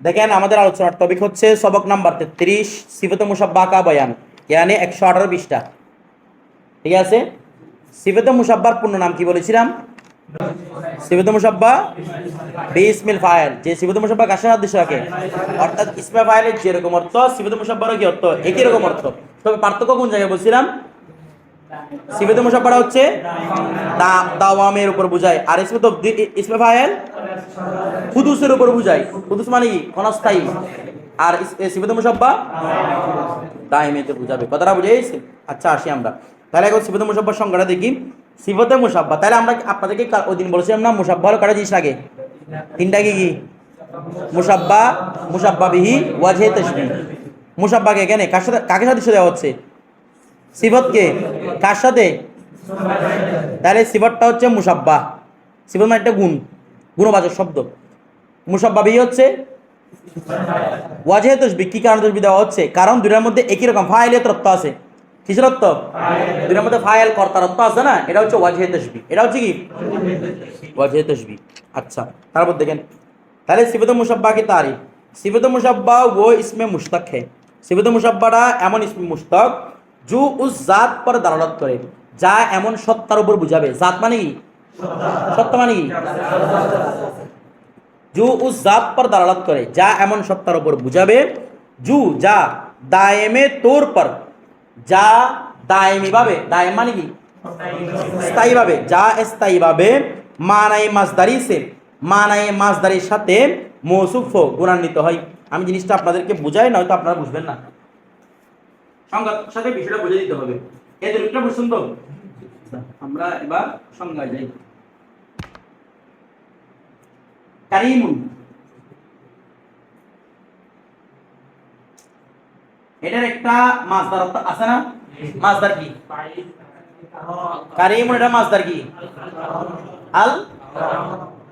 দেখেন, আমাদের আলোচনার টপিক হচ্ছে সবক নাম্বার তেত্রিশ, সিফত মুসাব্বা কা বয়ান, ইয়ানে একশো আঠারো বিশটা ঠিক আছে? সিফত মুসাব্বার পূর্ণ নাম কি বলেছিলাম? সিফত মুসাব্বা বিসমিল ফাইল। যে সিফত মুসাব্বা কাশের উদ্দেশ্য রাখে অর্থাৎ ইসমে ফাইলের যেরকম অর্থ, সিফত মুসাব্বারও কি অর্থ? একই রকম অর্থ। তবে পার্থক্য কোন জায়গায় বলছিলাম? সিফত মুসাব্বাটা হচ্ছে দাওয়ামের উপর বুঝায় আর ইসমে তো ইসমে ফাইল হুদুসের উপর বুঝায় হুদুস মানে কি? ক্ষণস্থায়ী। আর সিফত দাইমেতে বুঝাবে। কথাটা বুঝে গেছে? আচ্ছা আসি আমরা। তাহলে এখন সিফত মুসাব্বার সংজ্ঞাটা দেখি। সিফতে মুসাব্বা তাহলে আমরা আপনাদেরকে ওই দিন বলেছিলাম না মুসাব্বা হলো কটা জিনিস লাগে তিনটা কি কি? মুসাব্বা মুসাব্বা বিহি ওয়াজহে তসবি মুসাব্বাকে এখানে কার সাথে কাকে সাদৃশ্য দেওয়া হচ্ছে? সিফতকে কার সাথে? তাহলে সিফতটা হচ্ছে মুসাব্বা সিফত মানে একটা গুণ, গুণবাচক শব্দ। মুসাব্বা বিহি হচ্ছে ওয়াজহে তসবি, কি কারণে তসবি দেওয়া হচ্ছে? কারণ দুটার মধ্যে একই রকম, ফাইলের তত্ত্ব আছে। কিসের তত্ত্ব? দুটার মধ্যে ফাইল, কর্তার তত্ত্ব আছে না? এটা হচ্ছে ওয়াজহে তসবি। এটা হচ্ছে কি? ওয়াজহে তসবি। আচ্ছা তারপর দেখেন। তাহলে সিফত মুসাব্বা কি তারিফ সিফত মুসাব্বা ও ইসমে মুস্তাক হে। সিফত মুসাব্বাটা এমন ইসমে মুস্তাক জু উস জাত পর দালালত করে। যা এমন সত্তার উপর বুঝাবে। জাত মানে কি? সত্তা মানে কি? জু উস জাত পর দালালত করে। যা এমন সত্তার উপর বুঝাবে। জু, যা দায়েমে তোর পর। যা দায়েমি ভাবে। দায়েম মানে কি? স্থায়ীভাবে যা স্থায়ীভাবে মানাই মাছদারি সে। মানাই মাছদারির সাথে মৌসুফ গুণান্বিত হয়। আমি জিনিসটা আপনাদেরকে বুঝাই নয়তো আপনারা বুঝবেন না। সংজ্ঞার সাথে বিষয়টা বুঝে দিতে হবে। এদের একটা তো। আমরা এবার সংজ্ঞায় যাই। কারিমুন। এটার একটা মাছদার আছে না? মাছদার কি? কারিমুন এটা মাছদার কি? আল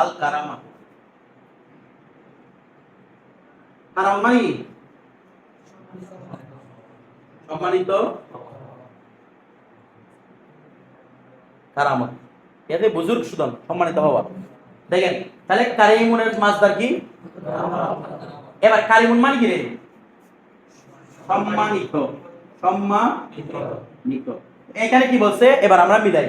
আল কারামা। কারাম মানে? সম্মানিত কারামত। এতে বুজুর্গ সুদন সম্মানিত হওয়া দেখেন তাহলে কারিমুনের মাছদার কি? এবার কারিমুন মানে কি রে? সম্মানিত। সম্মানিত। এখানে কি বলছে? এবার আমরা মিলাই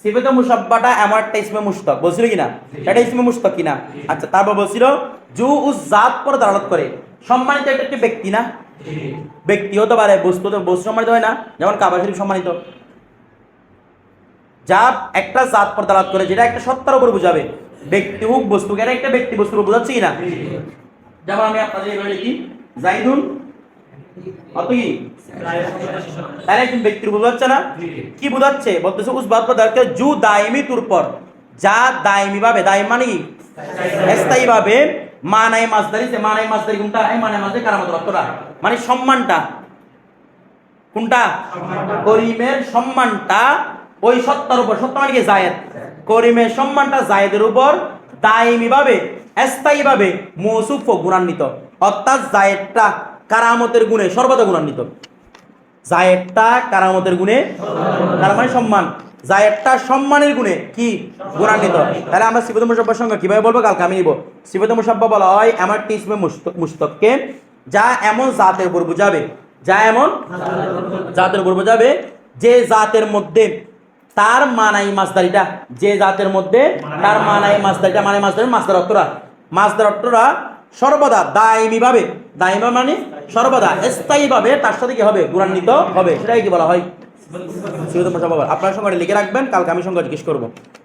সিফত মুসাব্বাটা এমন একটা ইসমে মুস্তক বলছিল কিনা এটা ইসমে মুস্তক কিনা আচ্ছা তারপর বলছিল জু উস জাত পর দালালত করে। সম্মানিত একটা ব্যক্তি না? ব্যক্তি হতে পারে বস্তু বস্তু সম্মানিত হয় না, যেমন কাবা শরীফ সম্মানিত। যা একটা জাত পর দালাত করে, যেটা একটা সত্তার উপর বুঝাবে। ব্যক্তি হোক, বস্তু কেন একটা ব্যক্তি বস্তুর উপর বোঝাচ্ছে কিনা? যেমন আমি আপনাদের লিখি, জাইদুন কি? তাহলে একজন ব্যক্তির বোঝাচ্ছে না? কি বোঝাচ্ছে? বলতেছে, উস বাদ পদার্থ জু দায়মি তুর পর যা দায়মি ভাবে দায়ম মানে কি? স্থায়ী ভাবে মানাই মাছদারি সে মানাই মাছদারি কোনটা? এই মানাই মাছদারি কারামত রক্তটা মানে সম্মানটা। কোনটা? করিমের সম্মানটা ওই সত্তার উপর। সত্তা মানে কি? জায়েদ। করিমের সম্মানটা জায়েদের উপর দায়মি ভাবে স্থায়ী ভাবে মৌসুফ ও গুণান্বিত। অর্থাৎ জায়েদটা কারামতের গুণে সর্বদা গুণান্বিত। জায়েদটা কারামতের গুণে তার মানে সম্মান। জায়েদটা সম্মানের গুণে কি? গুণান্বিত। তাহলে আমরা সিবত মুসাব্বার সঙ্গে কীভাবে বলব? কালকে আমি নিব। সিবত মুসাব্বা বলা হয় আমার একটি ইসমে মুস্তককে যা এমন জাতের উপর বুঝাবে। যা এমন জাতের উপর বোঝাবে যে জাতের মধ্যে তার মানাই মাছদারিটা যে জাতের মধ্যে তার মানাই মাছদারিটা মানে মাছদারি মাছদার অর্থরা মাছদার অর্থরা সর্বদা দায়মি ভাবে দায়মি মানে সর্বদা স্থায়ী ভাবে তার সাথে কি হবে? গুণান্বিত হবে। সেটাই কি বলা হয়। আপনার সঙ্গে লিখে রাখবেন, কালকে আমি সঙ্গে জিজ্ঞেস করব।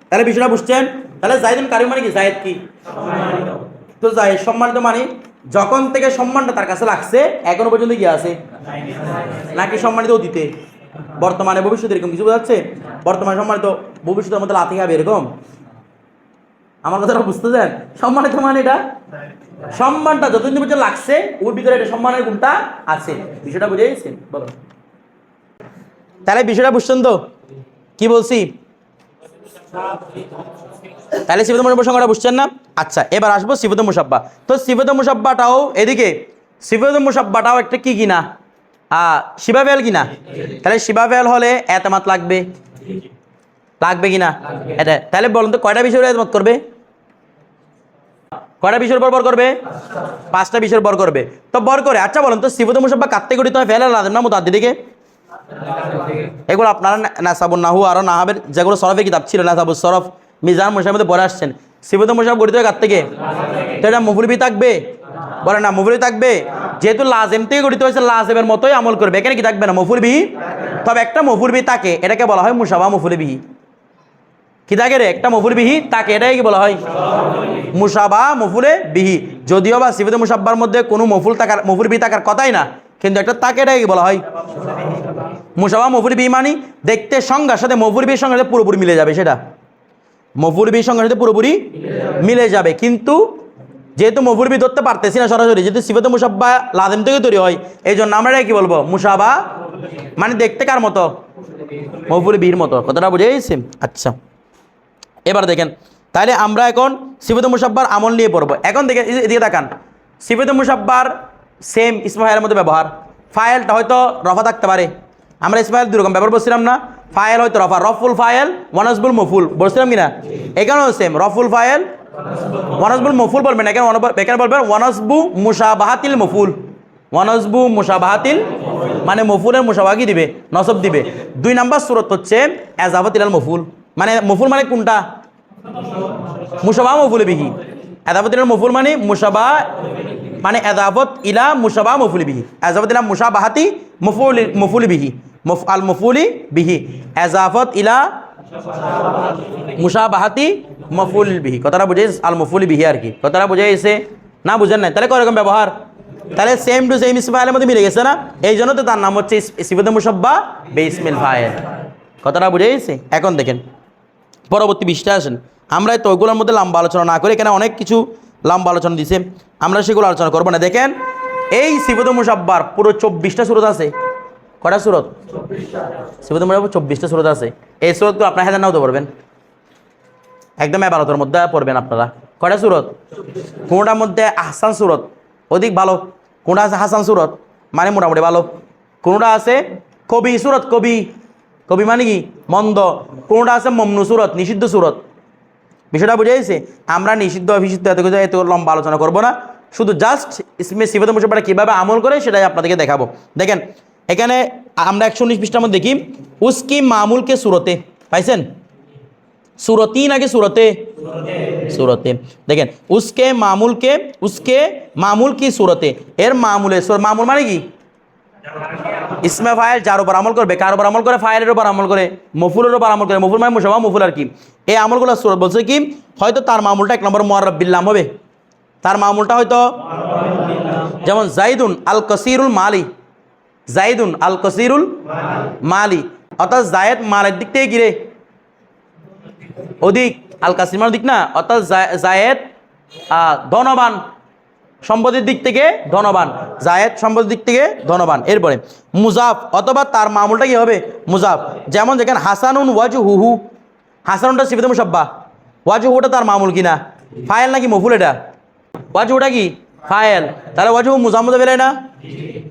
তাহলে বিষয়টা বুঝছেন? তাহলে জায়দুন কারিম মানে কি? জায়েদ কি? তো জায়েদ, সম্মানিত মানে যখন থেকে সম্মানটা তার কাছে লাগছে, এখনও পর্যন্ত কি আছে? নাকি সম্মানিত অতীতে? বর্তমানে, ভবিষ্যতে এরকম কিছু বোঝাচ্ছে? বর্তমানে সম্মানিত, ভবিষ্যতের মধ্যে লাথি খাবে এরকম? আমার কথাটা বুঝতে দেন সম্মানিত মানে এটা? সম্মানটা যতদিন পর্যন্ত লাগছে ওর ভিতরে এটা সম্মানের গুণটা আছে। বিষয়টা বুঝে গেছেন? বলো। তাহলে বিষয়টা বুঝছেন তো? কি বলছি? তাহলে সিবত মুসাব্বা সংখ্যাটা বুঝছেন না? আচ্ছা এবার আসব সিবত মুসাব্বা। তো সিবত মুসাব্বাটাও এদিকে সিবত মুসাব্বাটাও একটা কি কিনা? শিবা ফেল কিনা? তাহলে শিবা ফেল হলে এতমাত লাগবে। লাগবে কিনা? এটা তাহলে বলুন তো কয়টা বিষয় এতমাত করবে? কয়টা বিষয়ের উপর বর করবে? পাঁচটা বিষয়ের বর করবে। তো বর করে আচ্ছা বলুন তো সিফত মুসাব্বা কাত্তে গঠিত হয় ফেলে লাদেম না মুতাদ্দি দিকে এগুলো আপনারা না- নাসাবুন নাহু আরও নাহাবের যেগুলো সরফের কিতাব ছিল নাসাবুর সরফ, মিজান মুসাহের মধ্যে পড়ে আসছেন। সিফত মুসাব গঠিত হয় কার থেকে তো এটা মুফুলবি থাকবে। বলে না মুফুলবি থাকবে। যেহেতু লাজেম থেকে গঠিত হয়েছে, লাজেমের মতোই আমল করবে। এখানে কি থাকবে না মফুলবি তবে একটা মফুলবি থাকে, এটাকে বলা হয় মুসাবা মফুলবি কি রে একটা মফুল বিহি, তাকে এটাই কি বলা হয়? মুসাবা মফুলে বিহি। যদিও বা সিফিদে মুসাব্বার মধ্যে কোনো মফুল থাকার, মফুল বিহি থাকার কথাই না, কিন্তু একটা তাকে এটাই কি বলা হয়? মুসাবা মফুল বিহি মানে দেখতে সংজ্ঞার সাথে মফুল বিহির সঙ্গে পুরোপুরি মিলে যাবে সেটা। মফুল বিহির সঙ্গে সাথে পুরোপুরি মিলে যাবে। কিন্তু যেহেতু মফুল বিহি ধরতে পারতেছি না সরাসরি, যেহেতু সিফাতে মুসাব্বা লাদেম থেকে তৈরি হয় এই জন্য আমরা কি বলব? মুসাবা মানে দেখতে কার মতো? মফুল বিহির মতো। কথাটা বুঝে গেছি? আচ্ছা। এবার দেখেন তাহলে আমরা এখন সিফত মুসাব্বার আমল নিয়ে পড়ব। এখন দেখেন যে এদিকে তাকান। সিফত মুসাব্বার সেম ইসমাহের মধ্যে ব্যবহার। ফাইলটা হয়তো রফা থাকতে পারে। আমরা ইসমাইল দুরকম ব্যবহার বলছিলাম না। ফায়েল হয়তো রফা, রফুল ফাইল ওয়ানসবুল মফুল। বলছিলাম কিনা? এখানেও সেম রফুল ফাইল ওয়ানসবুল মফুল বলবেন এখানে এখানে বলবেন ওয়ানসবু মুসাবাহাতিল মফুল। ওয়ানসবু মুসাবাহাতিল মানে মফুলের মুসাবাহ কি দিবে, নসব দিবে। দুই নাম্বার সুরত হচ্ছে এজাবত ইলাল মফুল। মানে মফুল মানে কোনটা? মুসাবা মফুল বিহি এদাবত ইলাল মফুল মানে মুসাবা মানে এদাবত ইলা মুসাবা মফুল বিহি এজাবত ইলা মুসাবাহাতি মফুল মফুল বিহি মফ, আল মফুলি বিহি এজাফত ইলা মুসাবাহাতি মফুল বিহি কথাটা বুঝে আল মফুল বিহি আর কি। কথাটা বুঝে না, বুঝেন নাই। তাহলে কয়রকম ব্যবহার? তাহলে সেম টু সেম ইসমাইলের মধ্যে মিলে গেছে না? এই জন্য তো তার নাম হচ্ছে সিফত মুসাব্বা বে ইসমিল ফায়েল। কথাটা বুঝে এখন দেখেন। পরবর্তী বিষয়টা আসেন। আমরা তো ওগুলোর মধ্যে লম্বা আলোচনা না করে এখানে অনেক কিছু লম্বা আলোচনা দিছে। আমরা সেগুলো আলোচনা করব না। দেখেন, এই সিফত মুসাব্বার পুরো চব্বিশটা সুরত আছে। কটা সুরত? সিফত মুসাব্বার চব্বিশটা সুরত আছে। এই সুরতগুলো আপনার হাজার নাও তো পড়বেন। একদম এবারতের মধ্যে পড়বেন আপনারা। কটা সুরত? কোনটার মধ্যে আহসান সুরত? অধিক ভালো। কোনটা আছে হাসান সুরত? মানে মোটামুটি ভালো। কোনটা আছে কবি? সুরত কবি। কবি মানে কি? মন্দ। কোনটা আছে? মমনু সুরত, নিষিদ্ধ সুরত। বিষয়টা বুঝে গেছে? আমরা নিষিদ্ধ অভিষিদ্ধ এত কিছু, এত লম্বা আলোচনা করব না। শুধু জাস্ট ইসমে সিফত মুসাফাটা কীভাবে আমল করে, সেটাই আপনাদেরকে দেখাবো। দেখেন, এখানে আমরা একশো উনিশ পৃষ্ঠার মধ্যে দেখি, উস্কি মামুলকে সুরতে। পাইছেন? সুরতি নাকি সুরতে? সুরতে। দেখেন, উসকে মামুলকে, উসকে মামুল কি সুরতে? এর মামুলে সুর মামুল মানে কি? ইসমে ফাইল যার উপর আমল করবে, কার উপর আমল করে? ফাইলের উপর আমল করে, মফুলের উপর আমল করে। মফুল মানে মুসাফা, মফুল আর কি? এই আমলগুলো সুরত বলছে কি? হয়তো তার মামুলটা এক নম্বর মোয়ারবিল্লাম হবে। তার মামুলটা হয়তো যেমন জাইদুন আল কসিরুল মালি। জাইদুন আল কসিরুল মালি। অর্থাৎ জায়েদ মালের দিক থেকে গিরে অধিক আল কাসিমার দিক না? অর্থাৎ জায়েদ ধনবান। সম্পদের দিক থেকে ধনবান। জায়েদ সম্পদের দিক থেকে ধনবান। এরপরে মুজাফ অথবা তার মামুলটা কি হবে? মুজাফ। যেমন দেখেন হাসানুন ওয়াজু হুহু হাসানুনটা সিফিতে মুসাব্বা। ওয়াজু হুটা তার মামুল কিনা? ফায়েল নাকি মফুল এটা? ওয়াজু হুটা কি? ফায়েল। তাহলে ওয়াজু মুজামুজা বেলে না?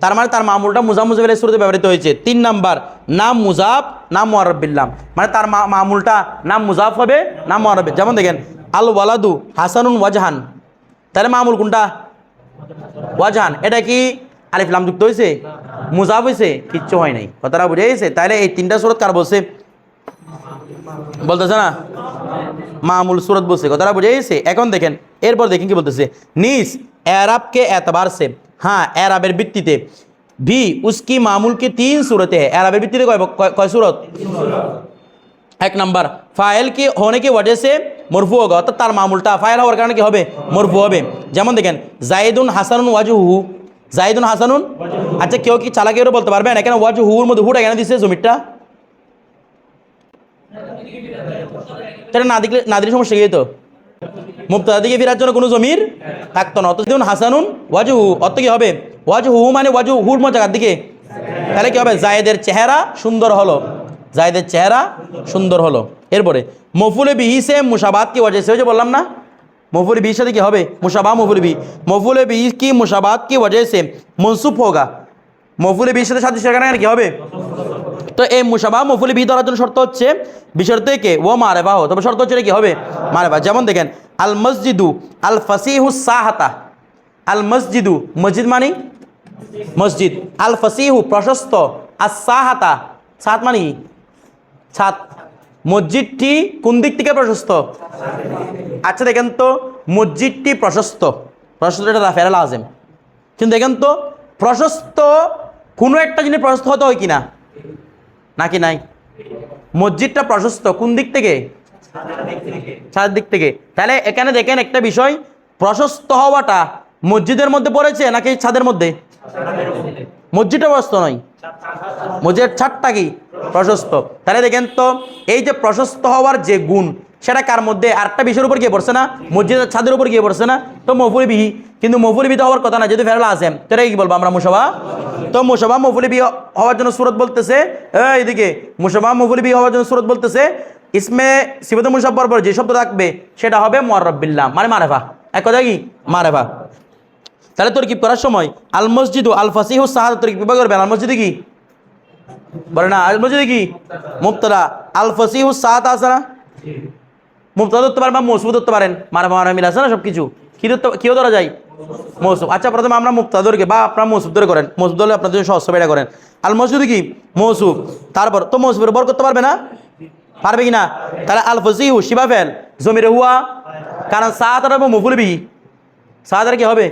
তার মানে তার মামুলটা মুজামুজা বেলে শুরুতে ব্যবহৃত হয়েছে। তিন নাম্বার, নাম মুজাফ, নাম মোয়ারবিল্লাম মানে তার মামুলটা নাম মুজাফ হবে, নাম মোয়ারব যেমন দেখেন আল ওয়ালাদু হাসানুন ওয়াজহান। তাহলে মামুল কোনটা? ওয়াজান এটা কি আলিফ লাম যুক্ত হয়েছে মুজাফ হয়েছে কিচ্ছু হয় নাই কথাটা বুঝে গেছে তাহলে এই তিনটা সুরত কার বলছে বলতেছে না মামুল সুরত বলছে কথাটা বুঝে গেছে এখন দেখেন এরপর দেখেন কি বলতেছে নিস এরাবকে এতবার से हाँ एराबेर ভিত্তিতে भी उसकी मामूल की तीन सूरतें हैं एराबेर ভিত্তিতে কয় কয়- কয় सूरत এক নাম্বার ফাইল কি होने की वजह से মরফু হোগা অর্থাৎ তার মামুলটা ফাইল হওয়ার কারণে কি হবে মরফু হবে যেমন দেখেন জাইদুন হাসানুন ওয়াজু হু জাইদুন হাসানুন আচ্ছা কেউ কি চালাকেরও বলতে পারবেন এখানে ওয়াজু হুর মধ্যে হুটা কেন দিচ্ছে জমিটা সেটা না দেখলে না দিলে সমস্যা কি তো মুক্তা দিকে ফেরার জন্য কোনো জমির থাকতো না অত দেখুন হাসানুন ওয়াজু হু অত কি হবে ওয়াজু হু মানে ওয়াজু হুর মো জায়গার দিকে তাহলে কি হবে জায়েদের চেহারা সুন্দর হলো জায়েদের চেহারা সুন্দর হলো। এরপরে, মফুলে বিহি সে মুসাবাদ কি ওয়াজে, সে বললাম না? মফুল বিহির সাথে কি হবে? মুসাবা মফুল বি মফুল বিহি কি মুসাবাদ কি ওয়াজে সে মনসুফ হোগা? মফুল বিহির সাথে সাথে সেখানে কি হবে? তো এই মুসাবা মফুলি বিহি ধরার জন্য শর্ত হচ্ছে, বিশর্ত কে ও মারে বাহ তবে শর্ত হচ্ছে কি হবে? মারে বা যেমন দেখেন, আল মসজিদু আল ফাসিহু সাহাতা। আল মসজিদু মসজিদ মানে? মসজিদ। আল ফাসিহু প্রশস্ত। আর সাহাতা। সাত মানে? ছাদ। মসজিদটি কোন দিক থেকে প্রশস্ত? আচ্ছা দেখেন তো, মসজিদটি প্রশস্ত। প্রশস্ত এটা ফেরাল আজম কিন্তু দেখেন তো, প্রশস্ত কোনো একটা জিনিস প্রশস্ত হতে হয় কি না নাকি নাই? মসজিদটা প্রশস্ত কোন দিক থেকে? ছাদের দিক থেকে। তাহলে এখানে দেখেন একটা বিষয়, প্রশস্ত হওয়াটা মসজিদের মধ্যে পড়েছে নাকি ছাদের মধ্যে? মসজিদটা প্রশস্ত নয়। মসজিদের ছাদটা কি? প্রশস্ত। তাহলে দেখেন তো, এই যে প্রশস্ত হওয়ার যে গুণ, সেটা কার মধ্যে? আরেকটা বিষয়ের উপর গিয়ে পড়ছে না? মসজিদের ছাদের উপর গিয়ে পড়ছে না? তো মফুলি বিহি কিন্তু মফুলি বিহি হওয়ার কথা না, যেহেতু ফেরালা আসেন তো কি বলব আমরা, মুসবা? তো মুসবা মফুলি বিহি হওয়ার জন্য সুরত বলতেছে এদিকে, মুসবা মফুলি বিহি হওয়ার জন্য সুরত বলতেছে, ইসমে সিবত মুসাব্বর পর যে শব্দ থাকবে, সেটা হবে মরব্বিল্লাহ মানে মারেফা। এক কথা কি? মারেফা। তাহলে তোর কি করার সময়? আল মসজিদ আল ফাসিহু সাহাদ, তোর কি বিভাগ করবেন আল মসজিদে কি? বলে না মসজিদে কি? মুক্তরা আল ফাসিহু সাহাদ আছে না? মুক্তা ধরতে পারেন বা মৌসুম ধরতে পারেন। মারা মারা মিল আছে না সব কিছু কি ধরতে কিও ধরা যায়? মৌসুম। আচ্ছা প্রথমে আমরা মুক্তা ধরকে বা আপনার মৌসুম ধরে করেন। মৌসুম ধরলে আপনার জন্য সহজ এটা করেন। আল মসজিদে কি? মৌসুম। তারপর, তো মৌসুমের বর করতে পারবে না? পারবে কি না? তাহলে আল ফসিহু শিবা ফেল। জমিরে হুয়া। কারণ সাত আর মুফুল বিহি। সাদার কি হবে?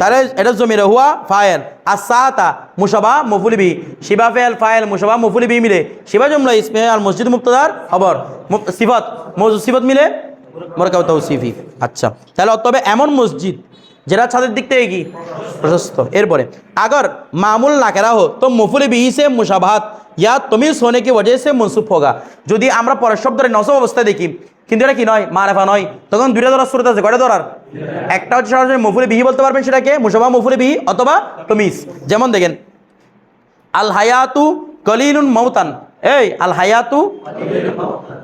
তাহলে এটা জমির হুয়া ফায়েল। আর সাতা মুসাবা মফুলিবি শিবা ফেল ফায়েল, মুসাবা মফুলিবি মিলে। শিবা জমলা ইসমে আর মসজিদ মুক্তদার খবর। সিফত। সিফত মিলে? মরকাব তৌসিফি আচ্ছা। তাহলে তবে এমন মসজিদ যেটা ছাদের দিক থেকে কি? প্রশস্ত। এরপরে, আগর মামুল না করা হো, তো মফুলি বিহি সে মুসাবাহাত ইয়া তুমি সোনে কি वजह से মনসুফ होगा যদি আমরা পরের শব্দের নসব অবস্থায় দেখি কিন্তু এটা কি নয় মারেফা নয় তখন দুইটা ধরার সুরত আছে কয়টা ধরার একটা হচ্ছে সরাসরি মফুলি বিহি বলতে পারবেন সেটাকে মুসাবা মফুলি বিহি অথবা তমিস যেমন দেখেন আল হায়াতু কলিলুন মৌতান এই আল হায়াতু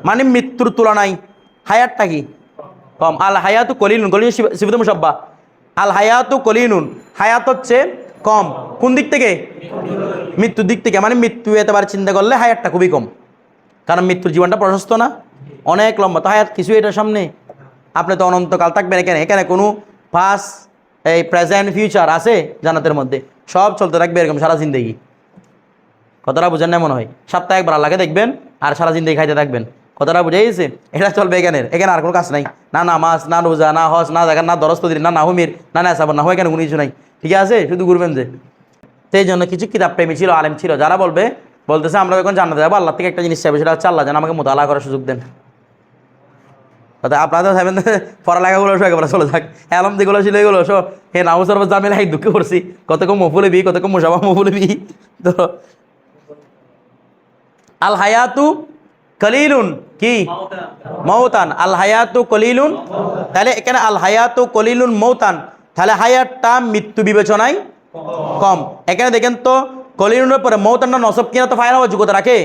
মানে মৃত্যুর তুলনায় হায়াতটা কি কম আল হায়াতু কলিলুন কলিলুন সিবিত মুসাব্বা আল হায়াতু কলিলুন হায়াত হচ্ছে কম। কোন দিক থেকে? মৃত্যুর দিক থেকে। মানে মৃত্যু এতবার চিন্তা করলে হায়াতটা খুবই কম। কারণ মৃত্যুর জীবনটা প্রশস্ত না। অনেক লম্বা। তো হায়াত কিছু এটার সামনে। আপনি তো অনন্তকাল থাকবেন এখানে। এখানে কোনো পাস এই প্রেজেন্ট ফিউচার আছে জানাতের মধ্যে। সব চলতে থাকবে এরকম সারা জিন্দগি। কতটা বুঝেন মনে হয়। সপ্তাহে একবার আল্লাহকে দেখবেন আর সারা জিন্দগি খাইতে থাকবেন। কতটা বুঝে গেছে? এটা চলবে এখানের এখানে আর কোনো কাজ নাই। না না মাছ না রোজা, না হস না জাগার না দরস্তদির না না নাহুমির, না না সাবর না হয় এখানে কোনো কিছু নাই। ঠিক আছে? শুধু ঘুরবেন যে। সেই জন্য কিছু কিতাব প্রেমী ছিল, আলেম ছিল, যারা বলবে, বলতেছে, আমরা যখন জানাতে যাব আল্লাহ থেকে একটা জিনিস চাইবে, সেটা হচ্ছে আল্লাহ, যেন আমাকে মোতালা করার সুযোগ দেন। অর্থাৎ আপনাদের ভাবেন, পড়ালেখাগুলো সব একেবারে চলে যাক। অ্যালম যেগুলো ছিল, এগুলো সব হে নাও সর্ব জামিল হাই দুঃখ করছি কত কম মফুলে বি কত কম মুসাফা মফুলে বি তো আল হায়াতু কলিলুন কি? মৌতান। আল হায়াতু কলিলুন। তাহলে এখানে আল হায়াতু কলিলুন মৌতান। তাহলে হায়াতটা মৃত্যু বিবেচনায় কম। এখানে দেখেন তো কলিলুনের পরে মৌতানটা নসব কিনা তো ফায়ার হওয়ার যোগ্যতা রাখে?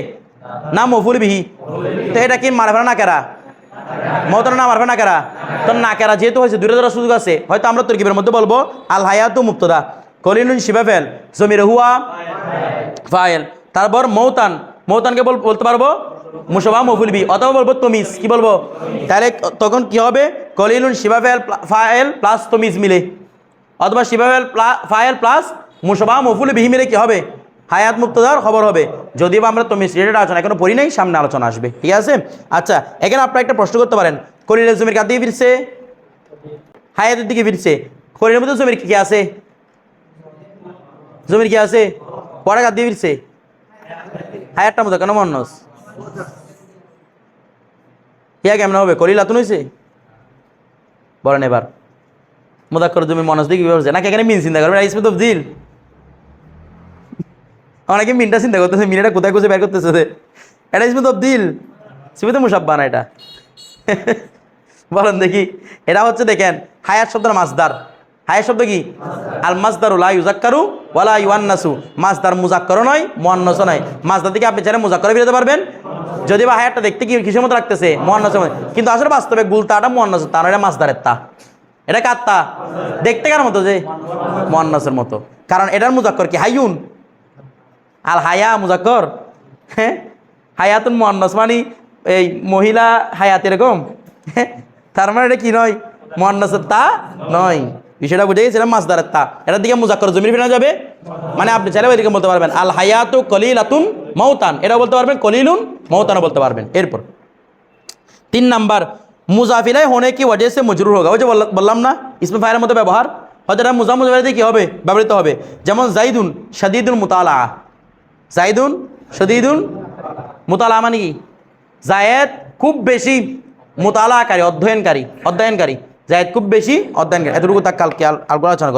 না, মফুল বিহি। তো এটা কি মারফা না কেরা? মৌতান না মারফা না কেরা? তো না কেরা, যেহেতু হয়েছে দূরে ধরার সুযোগ আছে, হয়তো আমরা তরকিবের মধ্যে বলব, আল হায়াতু মুক্তদা কলিলুন শিবাফেল জমির হুয়া ফায়েল। তারপর মৌতান, মৌতানকে বল বলতে পারব? মুসবা মফুল বি অথবা বলব তমিজ, কি বলব? তাহলে তখন কি হবে? কলিলুন শিবাফেল ফায়েল প্লাস তমিজ মিলে। অথবা শিবাফেল ফায়েল প্লাস মুসবা মফুল বিহি মিলে কি হবে? হায়াত মুক্তদার খবর হবে। যদিও আমরা তমিজ রিলেটেড আলোচনা এখনও পড়ি নাই, সামনে আলোচনা আসবে। ঠিক আছে? আচ্ছা এখানে আপনারা একটা প্রশ্ন করতে পারেন। কলিল জমির কার দিকে ফিরছে? হায়াতের দিকে ফিরছে। কলিলের মধ্যে জমির কি আছে? জমির কি আছে? পড়া কার দিয়ে ফিরছে? হায়ারটা মতো কেন মন্নস ইয়া কেমন হবে? কলিল আতুন হয়েছে বলেন এবার। মোদাক্কর তুমি মনস দিকে কীভাবে নাকি এখানে মিন চিন্তা করবে ইসমে তো দিল অনেকে মিনটা চিন্তা করতেছে মিনাটা কোথায় কোথায় বের করতেছে? এটা ইসমে তো দিল সিবি তো মুসাব্বা না এটা। বলেন দেখি। এটা হচ্ছে দেখেন, হায়াত শব্দের মাসদার হায়াত শব্দ কি? আল মাসদারু লা ইউজাক্কারু ওয়ালা ইউয়ান্নাসু মাসদার মুজাক্কারও নয় মুয়ান্নাসও নয়। মাসদার থেকে আপনি চাইলে মুজাক্কারে বেরোতে পারবেন। যদি বা হায়াতটা দেখতে কি কিসের মতো রাখতেছে মুয়ান্নাসের মতো। কিন্তু আসলে বাস্তবে গুলতাটা মুয়ান্নাস তা নয় এটা মাসদারের তা। এটা কার তা? দেখতে কার মতো যে? মুয়ান্নাসের মতো। কারণ এটার মুজাক্কর কি? হাইয়ুন। আল হায়া মুজাক্কর হ্যাঁ? হায়াতুন মুয়ান্নাস মানে এই মহিলা হায়াত এরকম। হ্যাঁ? তার মানে এটা কি নয়? মোহান্নাসের তা নয়। বিষয়টা বুঝে গেছিলাম মাসদারের তা এটার দিকে মুজাক্কর জমির ফেনা যাবে? মানে আপনি চাইলে ওইদিকে বলতে পারবেন আল হায়াতু কলিলাতুন মৌতান এটা বলতে পারবেন, কলিলুন মৌতানও বলতে পারবেন। এরপর, তিন নাম্বার মুজাফিলাই হোনে কি ওয়াজে সে মজরুর হোক ওই যে বললা- বললাম না, ইসমে ফাইলের মতো ব্যবহার? হয়তো এটা মুজা মুজাফিরাতে কী হবে? ব্যবহৃত হবে। যেমন জাইদুন শাদিদুল মুতালা জাইদুন শাদিদুল মুতালা মানে কি? জায়েদ খুব বেশি মোতালাকারী অধ্যয়নকারী অধ্যয়নকারী। জায়েদ খুব বেশি অধ্যয়ন এতটুকু তার কালকে আল- আলোচনা করব।